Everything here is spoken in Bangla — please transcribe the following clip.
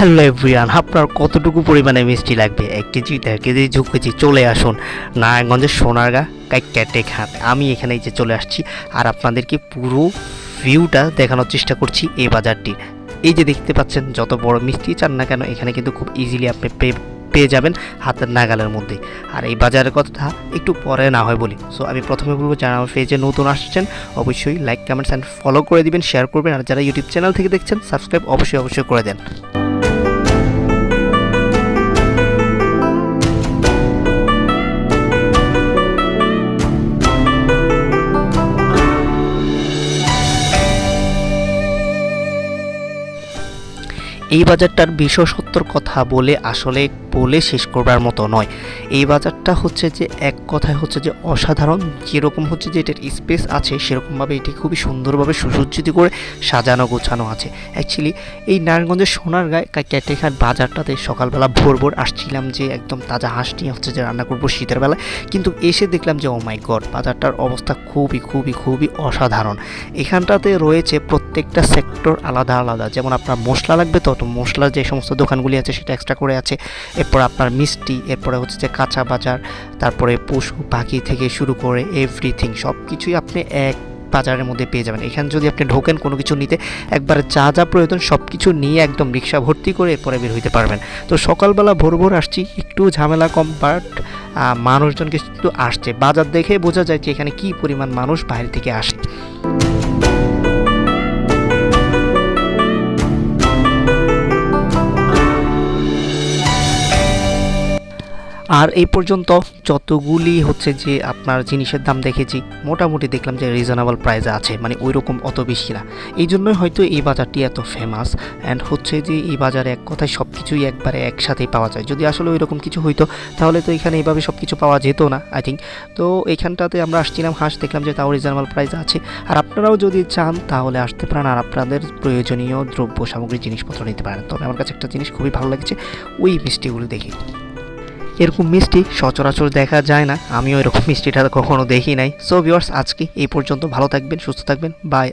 হ্যালো এভরিয়ান, আপনার কতটুকু পরিমাণে মিষ্টি লাগবে? এক কেজি, দেড় কেজি, দু কেজি, চলে আসুন নারায়ণগঞ্জের সোনারগা ক্যাটে খান আমি এখানে যে চলে আসছি আর আপনাদেরকে পুরো ভিউটা দেখানোর চেষ্টা করছি এই বাজারটির। এই যে দেখতে পাচ্ছেন, যত বড় মিষ্টি চান না কেন, এখানে কিন্তু খুব ইজিলি আপনি পেয়ে যাবেন হাতের নাগালের মধ্যে। আর এই বাজারের কথা একটু পরে না হয় বলি। সো আমি প্রথমে বলব, যারা আমার পেজে নতুন আসছেন, অবশ্যই লাইক কমেন্টস অ্যান্ড ফলো করে দিবেন শেয়ার করবেন। আর যারা ইউটিউব চ্যানেল থেকে দেখছেন সাবস্ক্রাইব অবশ্যই অবশ্যই করে দেন। এই বাজারটার বিশেষত্বর কথা বলে আসলে বলে শেষ করবার মতো নয়। এই বাজারটা হচ্ছে যে এক কথায় হচ্ছে যে অসাধারণ। যেরকম হচ্ছে যে এটার স্পেস আছে, সেরকমভাবে এটি খুবই সুন্দরভাবে সুসজ্জিত করে সাজানো গোছানো আছে। অ্যাকচুয়ালি এই নারায়ণগঞ্জের সোনার গায়ে ক্যাটেখাট বাজারটাতে সকালবেলা ভোর ভোর আসছিলাম যে একদম তাজা হাঁস নিয়ে হচ্ছে যে রান্না করব শীতের বেলায়। কিন্তু এসে দেখলাম যে ও মাই গড বাজারটার অবস্থা খুবই খুবই খুবই অসাধারণ। এখানটাতে রয়েছে প্রত্যেকটা সেক্টর আলাদা আলাদা। যেমন আপনার মশলা লাগবে তত মশলার যে সমস্ত দোকানগুলি আছে, সেটা এক্সট্রা করে আছে। এরপর আপনার মিষ্টি, এরপরে হচ্ছে যে কাঁচা বাজার, তারপরে পশু, পাখি থেকে শুরু করে এভরিথিং সব কিছুই আপনি এক বাজারের মধ্যে পেয়ে যাবেন। এখানে যদি আপনি ঢোকেন কোনো কিছু নিতে, একবারে যা যা প্রয়োজন সব কিছু নিয়ে একদম রিক্সা ভর্তি করে এরপরে বের হইতে পারবেন। তো সকালবেলা ভোর ভোর আসছি, একটু ঝামেলা কম বাট মানুষজন কিন্তু আসছে। বাজার দেখে বোঝা যায় যে এখানে কী পরিমাণ মানুষ বাইরে থেকে আসে। আর এই পর্যন্ত যতগুলি হচ্ছে যে আপনার জিনিসের দাম দেখেছি, মোটামুটি দেখলাম যে রিজনেবল প্রাইসে আছে মানে ওই রকম অত বেশি না। এই জন্যই হয়তো এই বাজারটি এত ফেমাস অ্যান্ড হচ্ছে যে এই বাজারে এক কথায় সব কিছুই একবারে একসাথেই পাওয়া যায়। যদি আসলে ওই রকম কিছু হইতো, তাহলে তো এখানে এইভাবে সব কিছু পাওয়া যেত না আই থিঙ্ক তো এখানটাতে আমরা আসছিলাম, হাঁস দেখলাম যে তাও রিজনেবল প্রাইস আছে। আর আপনারাও যদি চান, তাহলে আসতে পারেন আর আপনাদের প্রয়োজনীয় দ্রব্য সামগ্রী জিনিসপত্র নিতে পারেন। তবে আমার কাছে একটা জিনিস খুবই ভালো লাগছে, ওই মিষ্টিগুলো দেখে। এরকম মিষ্টি সচরাচর দেখা যায় না। আমিও এরকম মিষ্টিটা কখনো দেখি নাই। সো ভিওর্স আজকে এই পর্যন্ত। ভালো থাকবেন, সুস্থ থাকবেন। বাই